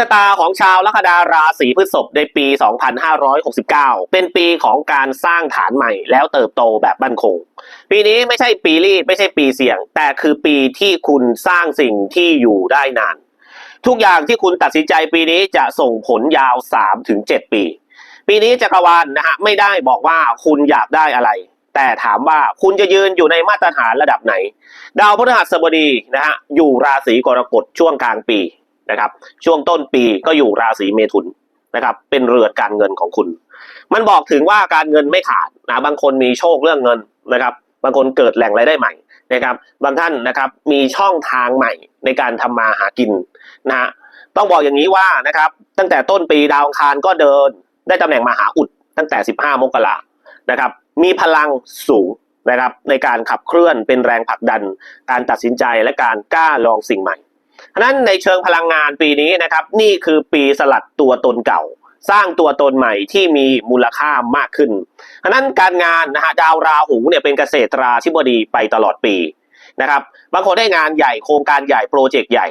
ชะตาของชาวลัคนาราศีพฤษภในปี 2569 เป็นปีของการสร้างฐานใหม่แล้วเติบโตแบบมั่นคง ปีนี้ไม่ใช่ปีรีบไม่ใช่ปีเสี่ยง แต่คือปีที่คุณสร้างสิ่งที่อยู่ได้นาน ทุกอย่างที่คุณตัดสินใจปีนี้จะส่งผลยาว 3-7 ปี ปีนี้จักรวาลนะฮะไม่ได้บอกว่าคุณอยากได้อะไร แต่ถามว่าคุณจะยืนอยู่ในมาตรฐานระดับไหน ดาวพฤหัสบดีนะฮะอยู่ราศีกรกฎช่วงกลางปี นะครับ ช่วงต้นปีก็อยู่ราศีเมถุนนะครับ เป็นเรือการเงินของคุณ มันบอกถึงว่าการเงินไม่ขาดนะบางคนมีโชคเรื่องเงินนะครับ บางคนเกิดแหล่งรายได้ใหม่นะครับ บางท่านนะครับมีช่องทางใหม่ในการทำมาหากินนะฮะต้องบอกอย่างนี้ว่านะครับ ตั้งแต่ต้นปีดาวอังคารก็เดิน ได้ตำแหน่งมหาอุดตั้งแต่ 15 มกรานะครับ มีพลังสูงนะครับในการขับเคลื่อนเป็นแรงผลักดัน การตัดสินใจและการกล้าลองสิ่งใหม่ ฉะนั้นในเชิงพลังงานปีนี้นะครับ นี่คือปีสลัดตัวตนเก่า สร้างตัวตนใหม่ที่มีมูลค่ามากขึ้นฉะนั้นการงานนะฮะดาวราหูเนี่ยเป็นเกษตราธิบดีไปตลอดปีนะครับ บางคนได้งานใหญ่โครงการใหญ่โปรเจกต์ใหญ่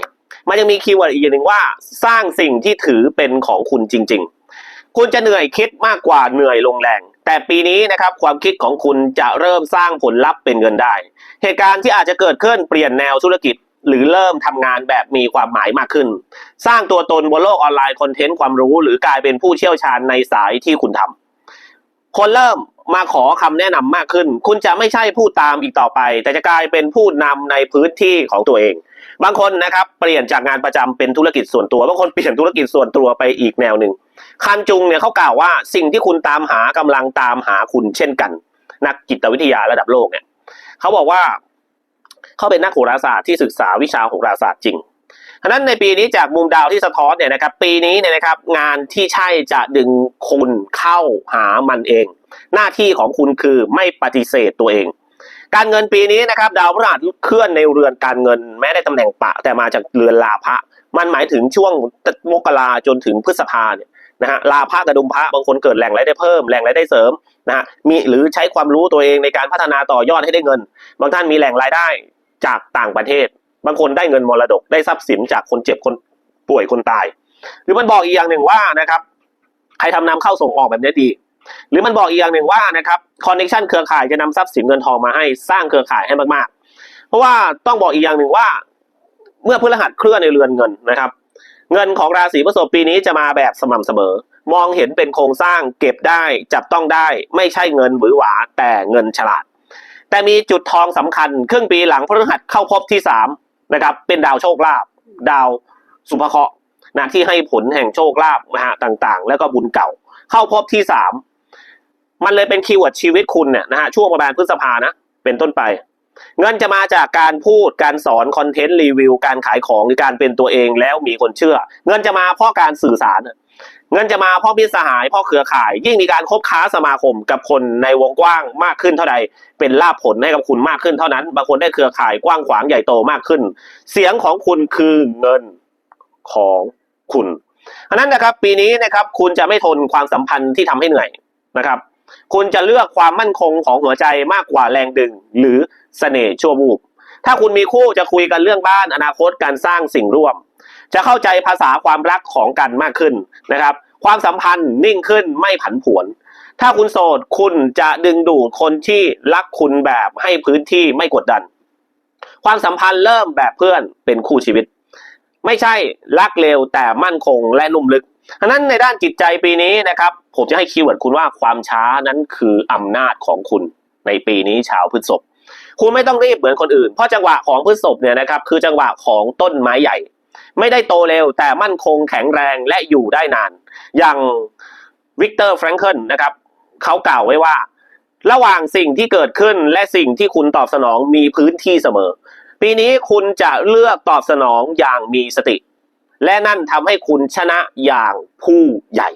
มันยังมีคีย์เวิร์ดอีกอย่างหนึ่งว่า สร้างสิ่งที่ถือเป็นของคุณจริง ๆ คุณจะเหนื่อยคิดมากกว่าเหนื่อยลงแรงแต่ปีนี้นะครับความคิดของคุณจะเริ่มสร้างผลลัพธ์เป็นเงินได้ เหตุการณ์ที่อาจจะเกิดขึ้นเปลี่ยนแนวธุรกิจ หรือเริ่มทำงานแบบมีความหมายมากขึ้น สร้างตัวตนบนโลกออนไลน์คอนเทนต์ความรู้ หรือกลายเป็นผู้เชี่ยวชาญในสายที่คุณทำคนเริ่มมาขอคำแนะนำมากขึ้น คุณจะไม่ใช่ผู้ตามอีกต่อไป แต่จะกลายเป็นผู้นำในพื้นที่ของตัวเอง บางคนนะครับเปลี่ยนจากงานประจำเป็นธุรกิจส่วนตัวบางคนเปลี่ยนธุรกิจส่วนตัวไปอีกแนวหนึ่งคันจุงเนี่ยเขากล่าวว่าสิ่งที่คุณตามหากำลังตามหาคุณเช่นกัน นักจิตวิทยาระดับโลกเนี่ยเขาบอกว่า เขาเป็นนักโหราศาสตร์ที่ศึกษาวิชาโหราศาสตร์จริงฉะนั้นในปีนี้จากมุมดาวที่สะท้อนเนี่ยนะครับปีนี้เนี่ยนะครับงานที่ใช่จะดึงคุณเข้าหามันเอง หน้าที่ของคุณคือไม่ปฏิเสธตัวเอง การเงินปีนี้นะครับดาวพฤหัสเคลื่อนในเรือนการเงินแม้ได้ตำแหน่งปะ แต่มาจากเรือนลาภะมันหมายถึงช่วงมกราจนถึงพฤษภาเนี่ยนะฮะลาภะกระดุมพระบางคนเกิดแหล่งรายได้เพิ่มแหล่งรายได้เสริมนะฮะมีหรือใช้ความรู้ตัวเองในการพัฒนาต่อยอดให้ได้เงิน บางท่านมีแหล่งรายได้ จากต่างประเทศ บางคนได้เงินมรดกได้ทรัพย์สินจากคนเจ็บคนป่วยคนตาย หรือมันบอกอีกอย่างหนึ่งว่านะครับใครทำนำเข้าส่งออกแบบนี้ดี หรือมันบอกอีกอย่างหนึ่งว่านะครับคอนเนคชันเครือข่ายจะนำทรัพย์สินเงินทองมาให้สร้างเครือข่ายให้มากๆ เพราะว่าต้องบอกอีกอย่างหนึ่งว่า เมื่อพฤหัสเคลื่อนในเรือนเงินนะครับ เงินของราศีพฤษภปีนี้จะมาแบบสม่ำเสมอ มองเห็นเป็นโครงสร้างเก็บได้จับต้องได้ ไม่ใช่เงินหวือหวาแต่เงินฉลาด แต่มีจุดทองสำคัญ ครึ่งปีหลังพฤหัสเข้าพบที่สามนะครับ เป็นดาวโชคลาภดาวสุภเคราะห์นะที่ให้ผลแห่งโชคลาภนะฮะต่างๆ แล้วก็บุญเก่า เข้าพบที่สามมันเลยเป็นคีย์เวิร์ดชีวิตคุณเนี่ยนะฮะช่วงประมาณพฤษภานะเป็นต้นไป เงินจะมาจากการพูดการสอนคอนเทนต์รีวิวการขายของหรือการเป็นตัวเองแล้วมีคนเชื่อ เงินจะมาเพราะการสื่อสาร เงินจะมาพราะมิสหายพราะเครือข่าย ยิ่งมีการคบค้าสมาคมกับคนในวงกว้างมากขึ้นเท่าใด เป็นลาภผลให้กับคุณมากขึ้นเท่านั้น บางคนได้เครือข่ายกว้างขวางใหญ่โตมากขึ้น เสียงของคุณคือเงินของคุณอันนั้นนะครับปีนี้นะครับคุณจะไม่ทนความสัมพันธ์ที่ทำให้เหนื่อยนะครับ คุณจะเลือกความมั่นคงของหัวใจมากกว่าแรงดึง หรือเสน่ห์ชั่ววูบ ถ้าคุณมีคู่จะคุยกันเรื่องบ้านอนาคตการสร้างสิ่งร่วม จะเข้าใจภาษาความรักของกันมากขึ้นนะครับ ความสัมพันธ์นิ่งขึ้นไม่ผันผวน ถ้าคุณโสดคุณจะดึงดูดคนที่รักคุณแบบให้พื้นที่ไม่กดดัน ความสัมพันธ์เริ่มแบบเพื่อนเป็นคู่ชีวิต ไม่ใช่รักเร็วแต่มั่นคงและนุ่มลึกดังนั้นในด้านจิตใจปีนี้นะครับ ผมจะให้คีย์เวิร์ดคุณว่าความช้านั้นคืออำนาจของคุณในปีนี้ชาวพฤษภ คุณไม่ต้องรีบเหมือนคนอื่น เพราะจังหวะของพฤษภเนี่ยนะครับคือจังหวะของต้นไม้ใหญ่ ไม่ได้โตเร็ว แต่มั่นคงแข็งแรงและอยู่ได้นาน อย่างวิกเตอร์แฟรงเคิลนะครับเขากล่าวไว้ว่า ระหว่างสิ่งที่เกิดขึ้นและสิ่งที่คุณตอบสนองมีพื้นที่เสมอ ปีนี้คุณจะเลือกตอบสนองอย่างมีสติ และนั่นทำให้คุณชนะอย่างผู้ใหญ่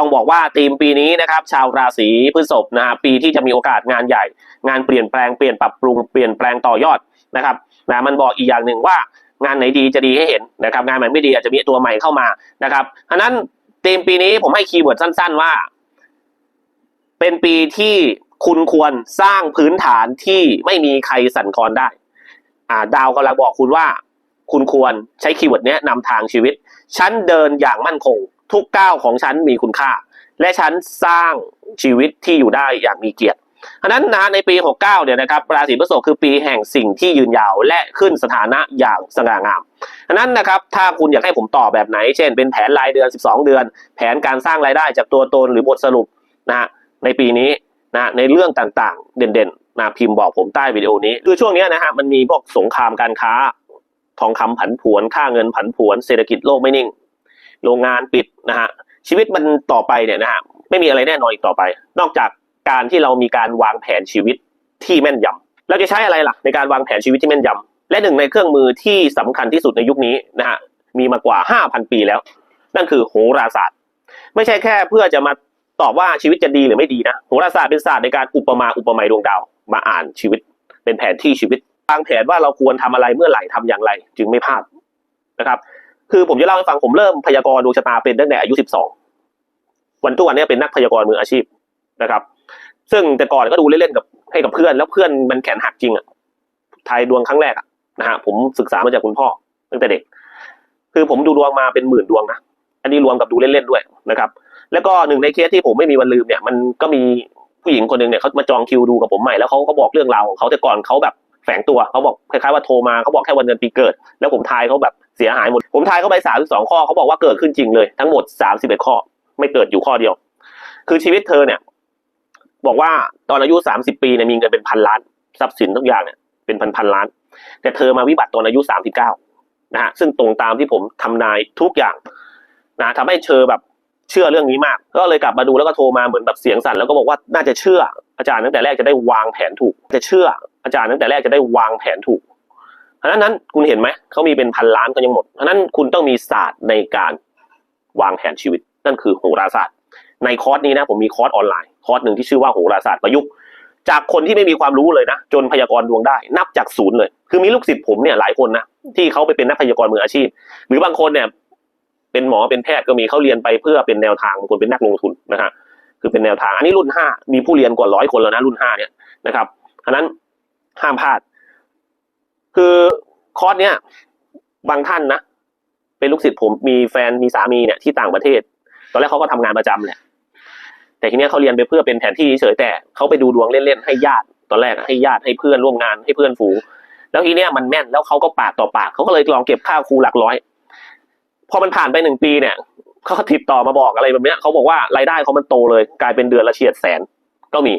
ต้องบอกว่าธีมปีนี้นะครับชาวราศีพฤษภนะฮะปีที่จะมีโอกาสงานใหญ่ งานเปลี่ยนแปลงเปลี่ยนปรับปรุงเปลี่ยนแปลงต่อยอดนะครับนะมันบอกอีกอย่างหนึ่งว่างานไหนดีจะดีให้เห็นนะครับงานไหนไม่ดีอาจจะมีตัวใหม่เข้ามานะครับฉะนั้นธีมปีนี้ผมให้คีย์เวิร์ดสั้น ๆ ว่า เป็นปีที่คุณควรสร้างพื้นฐานที่ไม่มีใครสั่นคลอนได้อ่าดาวกำลังบอกคุณว่า คุณควรใช้คีย์เวิร์ดนี้นำทางชีวิต ฉันเดินอย่างมั่นคง ทุกก้าวของฉันมีคุณค่า และฉันสร้างชีวิตที่อยู่ได้อย่างมีเกียรติฉะนั้นนะในปี 69 เนี่ยนะครับราศีพฤษภคือปีแห่งสิ่งที่ยืนยาวและขึ้นสถานะอย่างสง่างามฉะนั้นนะครับถ้าคุณอยากให้ผมตอบแบบไหน เช่น เป็นแผนรายเดือน 12 เดือน แผนการสร้างรายได้จากตัวตนหรือบทสรุปนะฮะในปีนี้นะในเรื่องต่างๆ เด่นๆนะพิมพ์บอกผมใต้วิดีโอนี้คือช่วงนี้นะฮะมันมีพวกสงครามการค้า ทองคำผันผวนค่าเงินผันผวนเศรษฐกิจโลกไม่นิ่ง โรงงานปิดนะฮะชีวิตมันต่อไปเนี่ยนะฮะไม่มีอะไรแน่นอนอีกต่อไป นอกจากการที่เรามีการวางแผนชีวิตที่แม่นยำเราจะใช้อะไรล่ะในการวางแผนชีวิตที่แม่นยำและหนึ่งในเครื่องมือที่สำคัญที่สุดในยุคนี้นะฮะมีมากว่า 5,000 ปีแล้ว นั่นคือโหราศาสตร์ ไม่ใช่แค่เพื่อจะมาตอบว่าชีวิตจะดีหรือไม่ดีนะโหราศาสตร์เป็นศาสตร์ในการอุปมาอุปไมยดวงดาวมาอ่านชีวิต เป็นแผนที่ชีวิตวางแผนว่าเราควรทำอะไรเมื่อไหร่ทำอย่างไร จึงไม่พลาดนะครับ คือผมจะเล่าให้ฟังผมเริ่มพยากรณ์ดวงชะตาเป็นตั้งแต่อายุ 12 วันทุกวันเนี้เป็นนักพยากรณ์มืออาชีพนะครับ ซึ่งแต่ก่อนก็ดูเล่นๆกับให้กับเพื่อนแล้วเพื่อนมันแขนหักจริงอะทายดวงครั้งแรกอะนะฮะผมศึกษามาจากคุณพ่อตั้งแต่เด็ก คือผมดูดวงมาเป็นหมื่นดวงนะอันนี้รวมกับดูเล่นๆด้วยนะครับ แล้วก็หนึ่งในเคสที่ผมไม่มีวันลืมเนี่ย มันก็มีผู้หญิงคนหนึ่งเนี่ยเขามาจองคิวดูกับผมใหม่แล้วเขาเขาบอกเรื่องราวของเขาแต่ก่อนเขาแบบแฝงตัวเขาบอกคล้ายๆว่าโทรมาเขาบอกแค่วันเดือนปีเกิด แล้วผมทายเขาแบบ เสียหายหมด ผมทายเข้าไปสามสิบสองข้อเขาบอกว่าเกิดขึ้นจริงเลย ทั้งหมดสามสิบเอ็ดข้อ ไม่เกิดอยู่ข้อเดียว คือชีวิตเธอเนี่ย บอกว่าตอนอายุสามสิบปีเนี่ยมีเงินเป็นพันล้านทรัพย์สินทุกอย่างเนี่ยเป็นพันพันล้าน แต่เธอมาวิบัติตอนอายุสามสิบเก้านะฮะซึ่งตรงตามที่ผมทำนายทุกอย่างนะทำให้เธอแบบเชื่อเรื่องนี้มาก ก็เลยกลับมาดูแล้วก็โทรมาเหมือนแบบเสียงสั่นแล้วก็บอกว่าน่าจะเชื่ออาจารย์ตั้งแต่แรกจะได้วางแผนถูก จะเชื่ออาจารย์ตั้งแต่แรกจะได้วางแผนถูก เพราะฉะนั้นคุณเห็นไหมเขามีเป็นพันล้านก็ยังหมดเพราะฉะนั้นคุณต้องมีศาสตร์ในการวางแผนชีวิต นั่นคือโหราศาสตร์ ในคอร์สนี้นะผมมีคอร์สออนไลน์คอร์สหนึ่งที่ชื่อว่าโหราศาสตร์ประยุกต์จากคนที่ไม่มีความรู้เลยนะ จนพยากรณ์ดวงได้ นับจากศูนย์เลย คือมีลูกศิษย์ผมเนี่ยหลายคนนะที่เขาไปเป็นนักพยากรณ์มืออาชีพ หรือบางคนเนี่ยเป็นหมอเป็นแพทย์ก็มีเขาเรียนไปเพื่อเป็นแนวทางบางคนเป็นนักลงทุนนะฮะคือเป็นแนวทางอันนี้รุ่นห้ามีผู้เรียนกว่าร้อยคนแล้วนะรุ่นห้าเนี่ยนะครับฉะนั้นห้ามพลาด คือคอร์สเนี้ยบางท่านนะเป็นลูกศิษย์ผมมีแฟนมีสามีเนี่ยที่ต่างประเทศ ตอนแรกเขาก็ทำงานประจำแหละแต่ทีเนี้ยเขาเรียนไปเพื่อเป็นแผนที่เฉยแต่เขาไปดูดวงเล่นๆให้ญาติตอนแรกให้ญาติให้เพื่อนร่วมงานให้เพื่อนฝูงแล้วทีเนี้ยมันแม่นแล้วเขาก็ปากต่อปากเขาก็เลยลองเก็บค่าครูหลักร้อย พอมันผ่านไปหนึ่งปีเนี่ยเขาติดต่อมาบอกอะไรแบบเนี้ยเขาบอกว่ารายได้เขามันโตเลย กลายเป็นเดือนละเฉียดแสนก็มี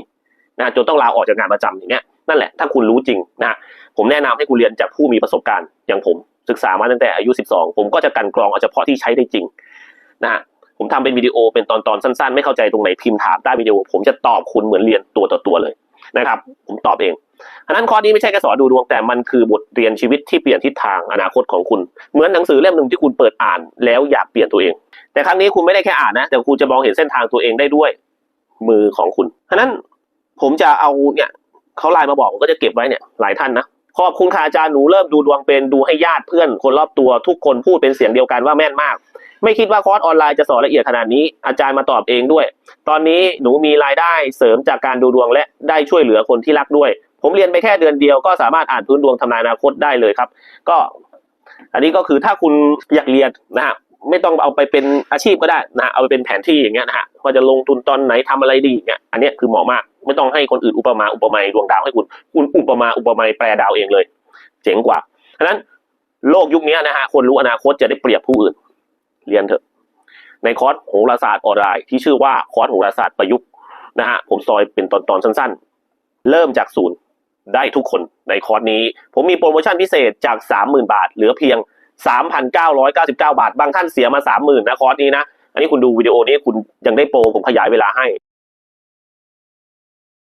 นะจนต้องลาออกจากงานประจำอย่างเงี้ย นั่นแหละถ้าคุณรู้จริงนะผมแนะนำให้คุณเรียนจากผู้มีประสบการณ์อย่างผมศึกษามาตั้งแต่อายุ 12 ผมก็จะกันกรองเอาเฉพาะที่ใช้ได้จริงนะฮะผมทำเป็นวิดีโอเป็นตอนๆสั้นๆ ไม่เข้าใจตรงไหนพิมพ์ถามใต้วิดีโอ ผมจะตอบคุณเหมือนเรียนตัวต่อตัวเลยนะครับ ผมตอบเองอันนั้นข้อนี้ไม่ใช่แค่สอนดูดวงแต่มันคือบทเรียนชีวิตที่เปลี่ยนทิศทางอนาคตของคุณ เหมือนหนังสือเล่มหนึ่งที่คุณเปิดอ่านแล้วอยากเปลี่ยนตัวเอง แต่ครั้งนี้คุณไม่ได้แค่อ่านนะ แต่คุณจะมองเห็นเส้นทางตัวเองได้ด้วยมือของคุณฉะนั้นผมจะเอาเนี่ย เขาไลน์มาบอกผมก็จะเก็บไว้เนี่ยหลายท่านนะขอบคุณค่ะอาจารย์หนูเริ่มดูดวงเป็นดูให้ญาติเพื่อนคนรอบตัวทุกคนพูดเป็นเสียงเดียวกันว่าแม่นมาก ไม่คิดว่าคอร์สออนไลน์จะสอนละเอียดขนาดนี้ อาจารย์มาตอบเองด้วย ตอนนี้หนูมีรายได้เสริมจากการดูดวงและได้ช่วยเหลือคนที่รักด้วย ผมเรียนไปแค่เดือนเดียวก็สามารถอ่านพื้นดวงทำนายอนาคตได้เลยครับ ก็ อันนี้ก็คือถ้าคุณอยากเรียนนะฮะไม่ต้องเอาไปเป็นอาชีพก็ได้นะฮะเอาไปเป็นแผนที่อย่างเงี้ยนะฮะว่าจะลงทุนตอนไหนทำอะไรดีอย่างเงี้ยอันนี้คือเหมาะมาก ไม่ต้องให้คนอื่นอุปมาอุปไมยดวงดาวให้คุณ คุณอุปมาอุปไมยแปลดาวเองเลย เจ๋งกว่าฉะนั้นโลกยุคนี้นะฮะคนรู้อนาคตจะได้เปรียบผู้อื่น เรียนเถอะ ในคอร์สโหราศาสตร์ออนไลน์ที่ชื่อว่าคอร์สโหราศาสตร์ประยุกต์นะฮะผมซอยเป็นตอนตอนๆสั้น ๆ เริ่มจากศูนย์ได้ทุกคนในคอร์สนี้ ผมมีโปรโมชั่นพิเศษจาก 30,000 บาท เหลือเพียง 3,999 บาท บางท่านเสียมา 30,000นะคอร์สนี้นะอันนี้คุณดูวิดีโอนี้คุณยังได้โปรผมขยายเวลาให้